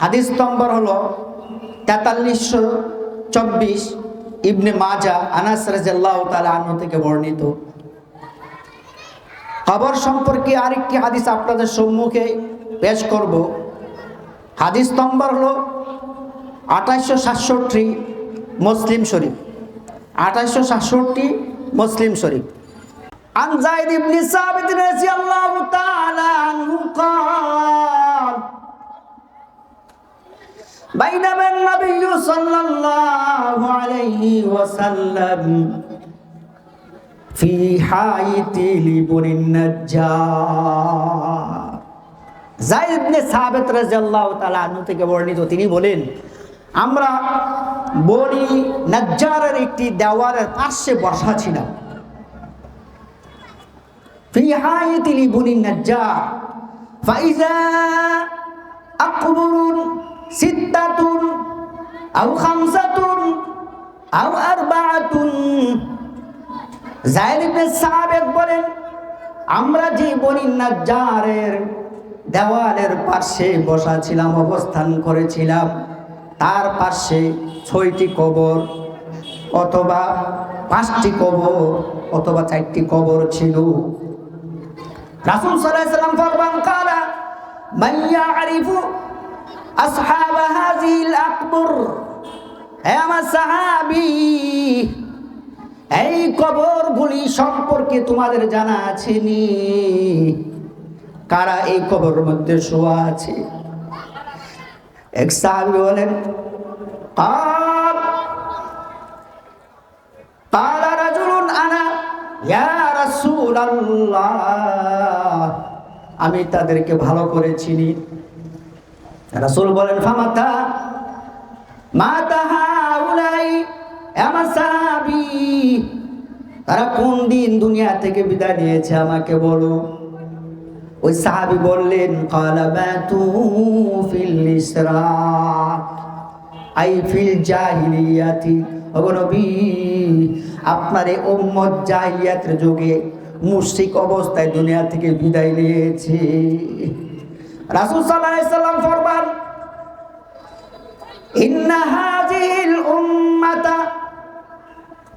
হাদিস নম্বর হলো তেতাল্লিশশো চব্বিশ ইবনে মাজা আনাস রাজাল্লাহ তালা আনু থেকে বর্ণিত কবর সম্পর্কে আরেকটি হাদিস আপনাদের সম্মুখে পেশ করব হাদিস নম্বর হলো আঠাশশো সাতষট্টি মুসলিম শরীফ আঠাশশো সাতষট্টি মুসলিম শরীফ عن زيد بن ثابت رضي الله تعالى عنه قال بينما النبي صلى الله عليه وسلم في حائط لبن النجار জাইদ ইবনে সাবিত রাদিয়াল্লাহু তাআলা আনহু থেকে বর্ণিত তিনি বলেন আমরা বনি নাজ্জারের একটি দেওয়ালের পাশে বসা ছিলাম في حائط لبن النجار فإذا أقبر খামসাতুন সাবেক বলেন, আমরা যে বনি দেওয়ালের পাশে বসা ছিলাম অবস্থান করেছিলাম, তার পাশে ছয়টি কবর অথবা পাঁচটি কবর অথবা চারটি কবর ছিল। রাসুল সাল্লাহ সাল্লাম ফরমান, কালা মাইয়া আরিফু আসহাব হাযিহিল আকবর হে আমার সাহাবী এই কবরগুলি সম্পর্কে তোমাদের জানা আছে নি কারা এই কবর মধ্যে শোয়া আছে এক সাহাবী বলেন قال قال رجل انا يا رسول الله আমি তাদেরকে ভালো করে চিনি রাসূল বলেন, ফামাতা, মাতা হাউলাই, আমার সাহাবী, তারা কোন দিন দুনিয়া থেকে বিদায় নিয়েছে আমাকে বলো? ওই সাহাবী বললেন আই ফিল জাহিলিয়াতি। নবী, আপনার এই উম্মত জাহিলিয়াতের যুগে মুশরিক অবস্থায় দুনিয়া থেকে বিদায় নিয়েছে। রাসূল সাল্লাল্লাহু আলাইহি সাল্লাম ফরমান ইন্না হাযিহিল উম্মাতা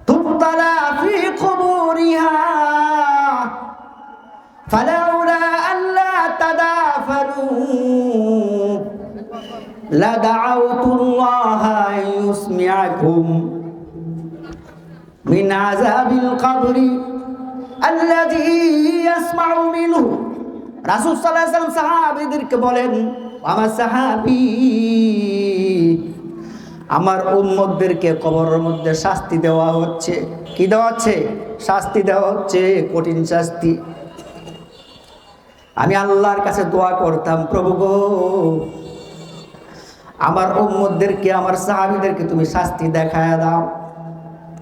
তুবতালা ফি কুবুরিহা ফালাউলা আল্লা তাদাফানু لدعوت الله أن يسمعكم من عذاب القبر الذي يسمع منه রাসূল ওয়াসাল্লাম সাহাবীদেরকে বলেন, আমার সাহাবী, আমার উম্মতদেরকে কবরের মধ্যে শাস্তি দেওয়া হচ্ছে। কি দেওয়া হচ্ছে? শাস্তি দেওয়া হচ্ছে, কঠিন শাস্তি। আমি আল্লাহর কাছে দোয়া করতাম, প্রভু গো, আমার উম্মতদেরকে, আমার সাহাবিদেরকে তুমি শাস্তি দেখায় দাও।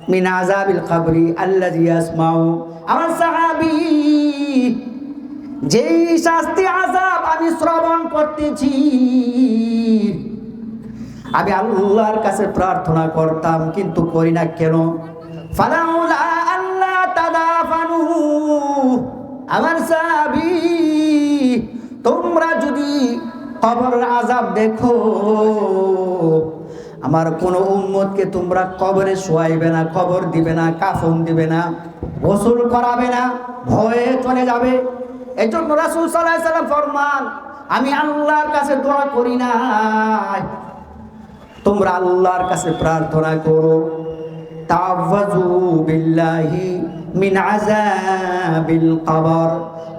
মিন আযাবিল আল্লাহ ইয়াসমাউ। আমার সাহাবী যেই শাস্তি আজাব আমি শ্রবণ করতেছি, আমি আল্লাহর কাছে প্রার্থনা করতাম, কিন্তু করি না কেন? আল্লাহ আমার সাহাবী, তোমরা যদি কবর আজাব দেখো, আমার কোন উম্মতকে তোমরা কবরে শোয়াইবে না, কবর দিবে না, কাফন দিবে না, গোসল করাবে না, ভয়ে চলে যাবে। এই জন্য রাসুল সাল্লাহ সাল্লাম ফরমান আমি আল্লাহর কাছে দোয়া করি না তোমরা আল্লাহর কাছে প্রার্থনা করো তাওয়াজু বিল্লাহি মিন আযাবিল কবর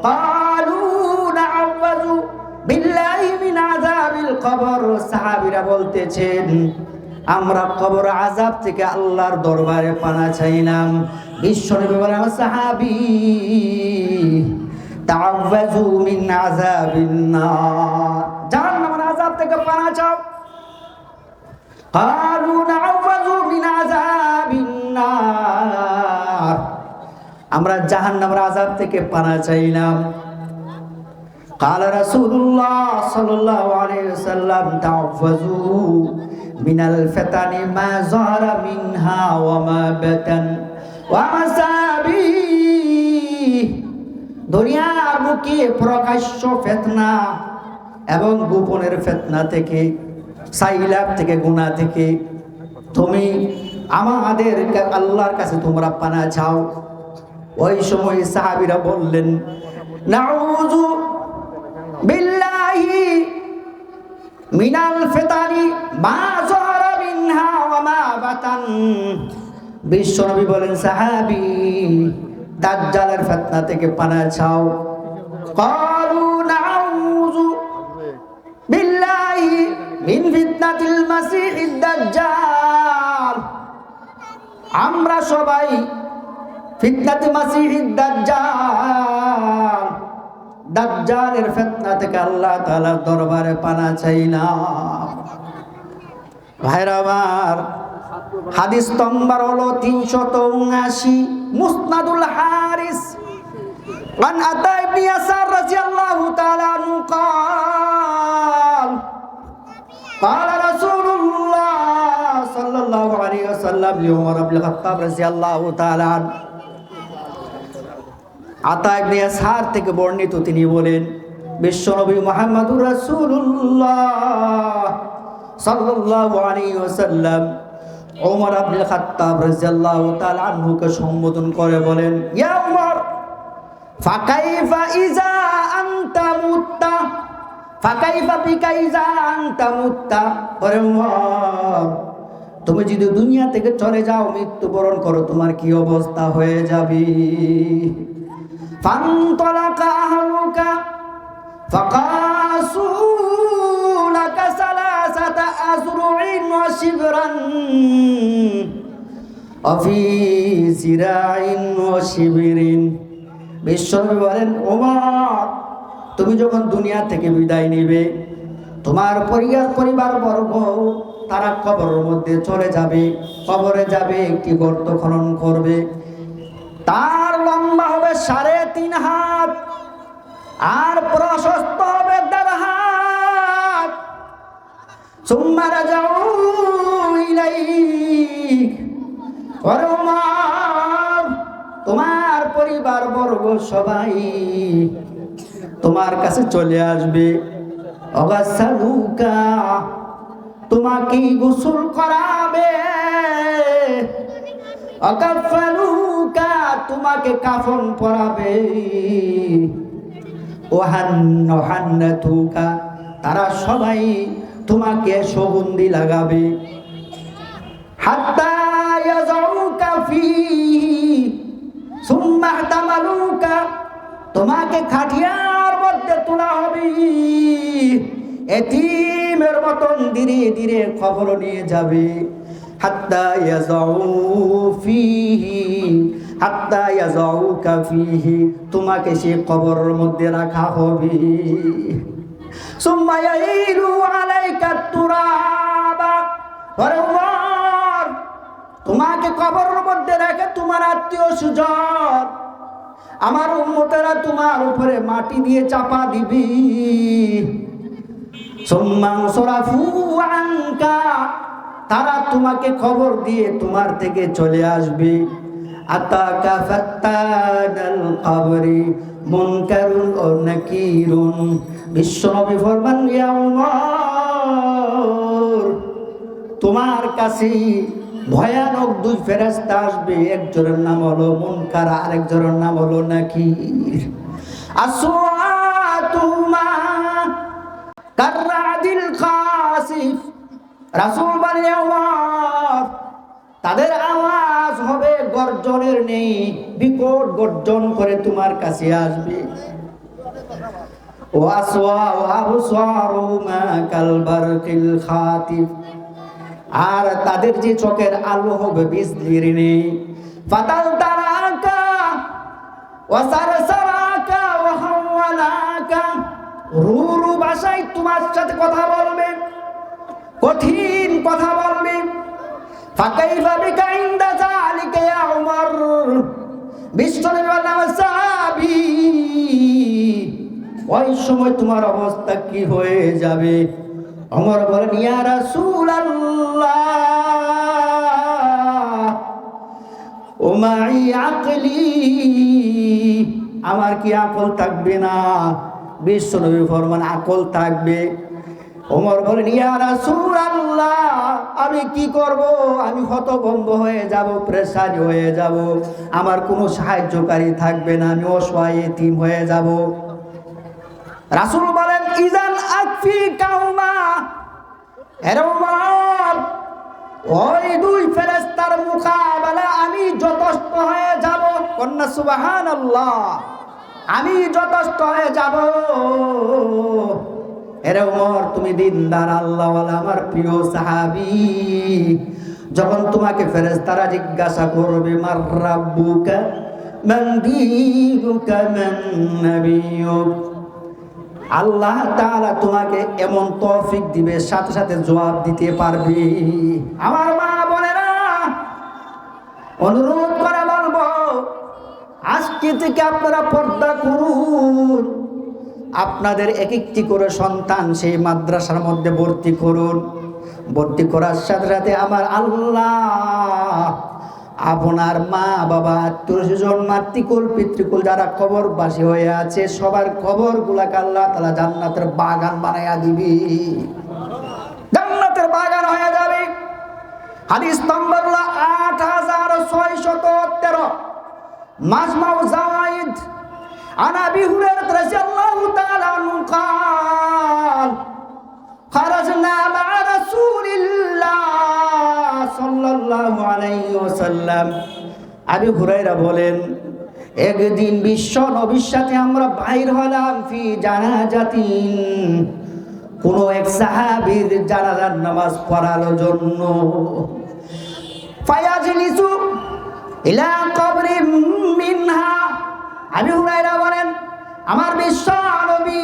قالوا نعوذ বিল্লাহি মিন আযাবিল কবর সাহাবীরা বলতেছেন আমরা কবর আযাব থেকে আল্লাহর দরবারে পানা চাইলাম বিশ্বনবী বলেন সাহাবী তাআওয়াজু মিন আযাবিন নার জাহান্নামের আযাব থেকে পানা চাও قالوا نعوذ من عذاب النار আমরা জাহান্নামের আযাব থেকে পানা চাইলাম قال رسول الله صلى الله عليه وسلم تعوذوا من الفتن ما ظهر منها وما بطن ومسابي দুনিয়ার বুকে প্রকাশ্য ফেতনা এবং গোপনের ফেতনা থেকে সাইলাপ থেকে গুণা থেকে তুমি আমাদের আল্লাহর কাছে তোমরা পানা চাও। ওই সময় সাহাবিরা বললেন, নাউযু বিল্লাহি মিনাল ফিতানি মা যাহারা মিনহা ওয়া মা বাতান। বিশ্বনবী বলেন, সাহাবী দাজ্জালের ফিতনা থেকে পানা চাও ক্বালু নাউযু বিল্লাহি মিন ফিতনাতিল মাসিহিদ দাজ্জাল। আমরা সবাই ফিতনাতে মাসিহিদ দাজ্জাল। দাজ্জালের ফিতনা থেকে আল্লাহ তাআলার দরবারে পানা চাইলাম ভাইরা আমার হাদিস নম্বর হলো তিনশত উনআশি মুসনাদুল হারিস عن عطاء بن يسار رضي الله تعالى عنه قال قال رسول الله صلى الله عليه وسلم لعمر بن الخطاب رضي الله تعالى عنه আতা ইবনে ইয়াসার থেকে বর্ণিত তিনি বলেন বিশ্বনবী মুহাম্মদুর রাসূলুল্লাহ সাল্লাল্লাহু আলাইহি ওয়াসাল্লাম ওমর আব্দুল খাত্তাব রাদিয়াল্লাহু তাআলা আনহুকে সম্বোধন করে বলেন, ইয়া ওমর, ফাকাইফা ইজা আনতা মুত্তা? ফাকাইফা বিকা ইজা আনতা মুত্তা? ওরে ওমর, তুমি যদি দুনিয়া থেকে চলে যাও, মৃত্যুবরণ করো, তোমার কি অবস্থা হয়ে যাবে? ফান্তলাকা আহলুকা ফাকাসুলাকা সালা তুমি যখন দুনিয়া থেকে বিদায় নিবে, তোমার পরিবার পরিবার বর্গ তারা কবরের মধ্যে চলে যাবে, কবরে যাবে, একটি গর্ত খনন করবে। তার লম্বা হবে সাড়ে তিন হাত, আর প্রশস্ত হবে তোমার পরিবার বর্গ সবাই তোমার কাছে চলে আসবে। তোমাকে গোসল করাবে। তোমাকে কাফন পরাবে। ওহান্ন হান্নাতুকা তারা সবাই তোমাকে সুগন্ধি লাগাবে। তোমাকে খাটিয়ার মধ্যে তোলা হবে। এতিমের মতন ধীরে ধীরে খবর নিয়ে যাবে। তোমাকে সে কবরের মধ্যে রাখা হবে। তোমাকে কবরের মধ্যে রেখে তোমার আত্মীয় সুজন, আমার উম্মতেরা তোমার উপরে মাটি দিয়ে চাপা দিবি। তারা তোমাকে খবর দিয়ে তোমার থেকে চলে আসবে। ফাত্তানাল কবরি, মুনকারুন ও নাকিরুন। বিশ্বনবী ফরমান তোমার কাছে ভয়ানক দুই ফেরেস্তা আসবে। একজনের নাম হলো মুনকার, আরেকজনের নাম হলো খাসিফ, রাসূল আওয়াজ তাদের আওয়াজ হবে গর্জনের নেই, বিকট গর্জন করে তোমার কাছে আসবে। আর তাদের যে চোখের আলো হবে বিজলির নেই। ফাতাল তারাকা ওয়াসার সারাকা ওয়াহাওয়ালাকা রুরু ভাষায় তোমার সাথে কথা বলবে, কঠিন কথা বলবে। ফাকাইফা বিকা ইনদা যালিকা ইয়া উমর। বিশ্বনবী বললেন ওই সময় তোমার অবস্থা কি হয়ে যাবে? অমর বলেন ইয়া রাসূলুল্লাহ, ও মাই আকলি, আমার কি আকল থাকবে না? বিশ্বনবী ফরমান, আকল থাকবে। ওমর বলেন ইয়া রাসূলুল্লাহ আমি কি করব? আমি হতভম্ব হয়ে যাব প্রেসারি হয়ে যাব। আমার কোনো সাহায্যকারী থাকবে না, আমি অসহায় এতিম হয়ে যাব। রাসুল বলেন, ইজান আকফি কাউমা। ওই দুই ফেরেস্তার মোকাবেলা আমি যথেষ্ট হয়ে যাব। কন্যা সুবাহান আমি যথেষ্ট হয়ে যাব। এরে ওমর, তুমি দিনদার আল্লাহ আমার প্রিয় সাহাবি। যখন তোমাকে ফেরেস্তারা জিজ্ঞাসা করবে, মার রাব্বুকা, মান দীনুকা, মান নাবিয়ুক? আল্লাহ তাআলা তোমাকে এমন তৌফিক দিবে, সাথে সাথে জবাব দিতে পারবে। আমার মা বলে না অনুরোধ করে বলব, আজকে থেকে আপনারা পর্দা করুন। আপনাদের এক একটি করে সন্তান সেই মাদ্রাসার মধ্যে ভর্তি করুন। ভর্তি করার সাথে সাথে আমার আল্লাহ, আপনার মা, বাবা, আত্মীয় মাতৃকুল, পিতৃকুল যারা কবরবাসী হয়ে আছে, সবার কবর গুলাকে আল্লাহ তালা জান্নাতের বাগান বানাইয়া দিবি। জান্নাতের বাগান হয়ে যাবে। হাদিস নম্বর আট হাজার ছয় শত তেরো। মাজমাউ জাওয়াইদ عن ابي هريره رضي الله تعالى عنه قال خرجنا مع رسول الله صلى الله عليه وسلم আবি হুরাইরা বলেন একদিন বিশ্ব নবীর সাথে আমরা বাইর হলাম ফি জানাজাতিন কোন এক সাহাবীর জানাজার নামাজ পড়ার জন্য ফায়াজলিসু ইলা কবরি মিনহা আবি হুরাইরা বলেন আমার বিশ্ব নবী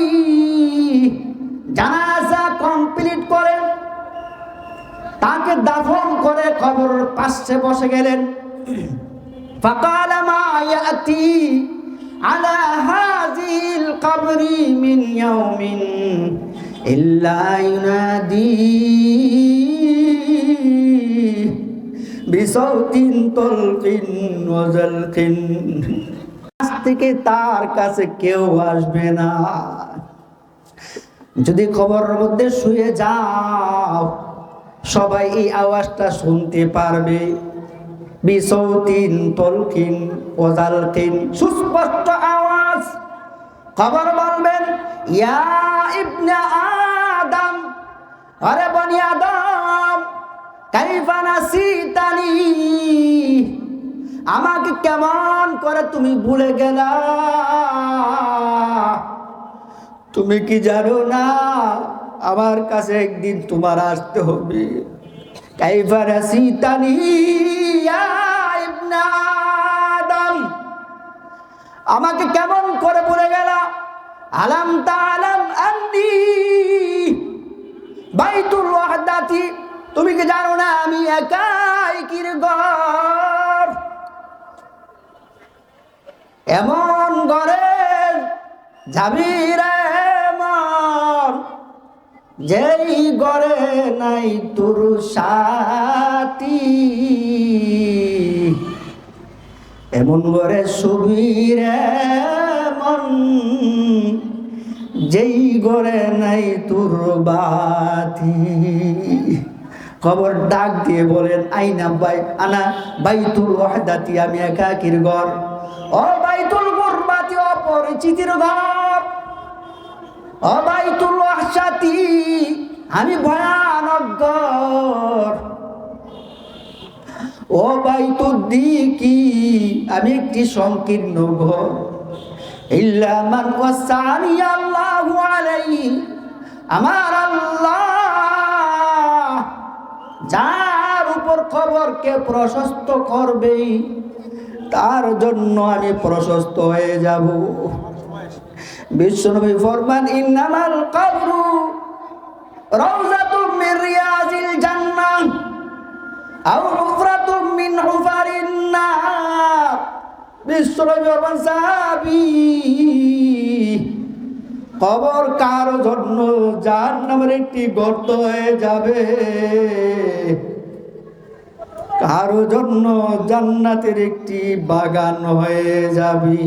জানাজা কমপ্লিট করে তাকে দাফন করে খবর পাশে বসে গেলেন فقال ما يأتي على هذه القبر من يوم إلا ينادي بصوت طلق وزلق আজ থেকে তার কাছে কেউ আসবে না। যদি খবরের মধ্যে শুয়ে যাও, সবাই এই আওয়াজটা শুনতে পারবে। বিসৌতিন, তলকিন ওজালকিন সুস্পষ্ট আওয়াজ। খবর বলবেন, ইয়া ইবনে আদম, আরে বনি আদম, কাইফা নাসিতানি। আমাকে কেমন করে তুমি ভুলে গেলা? তুমি কি জানো না? আমার কাছে একদিন তোমার আসতে হবে। কাইফা নাসিতানি ইবনে আদম। আমাকে কেমন করে বলে গেল? আলাম তালাম আন্নি বাইতুল ওয়াহদাতি। তুমি কি জানো না আমি একাই কির ঘর এমন ঘরে যাবি রে মন যেই ঘরে নাই তোর সাথী। এমন করে সুবীর মন যেই গড়ে নাই তোর বাতি। খবর ডাক দিয়ে বলেন আইনা বাই আনা বাইতুল ওয়াহদাতি, আমি একাকির ঘর। ও বাইতুল গুরবাতি, অপরিচিতির ঘর। ও বাইতুল ওয়াহশাতি, আমি ভয়ানক ঘর। ও বাইতুদ্দিকি আমি একটি সংকীর্ণ ঘর। ইল্লা মান ওয়াসানি আল্লাহু আলাইহি, আমার যার উপর খবরকে প্রশস্ত করবে তার জন্য আমি প্রশস্ত হয়ে যাব। বিশ্বনবী ফরমান, ইন্নামাল কবরু রাউজাতুম মিন রিয়াজিল জান্নাহ আও হুফরাতুম মিন হুফারিন নার। বিশ্বনবী ফরমান, সাহাবী কবর কারও জন্য? যার নামের একটি গর্ত হয়ে যাবে। কারও জন্য জান্নাতের একটি বাগান হয়ে যাবে?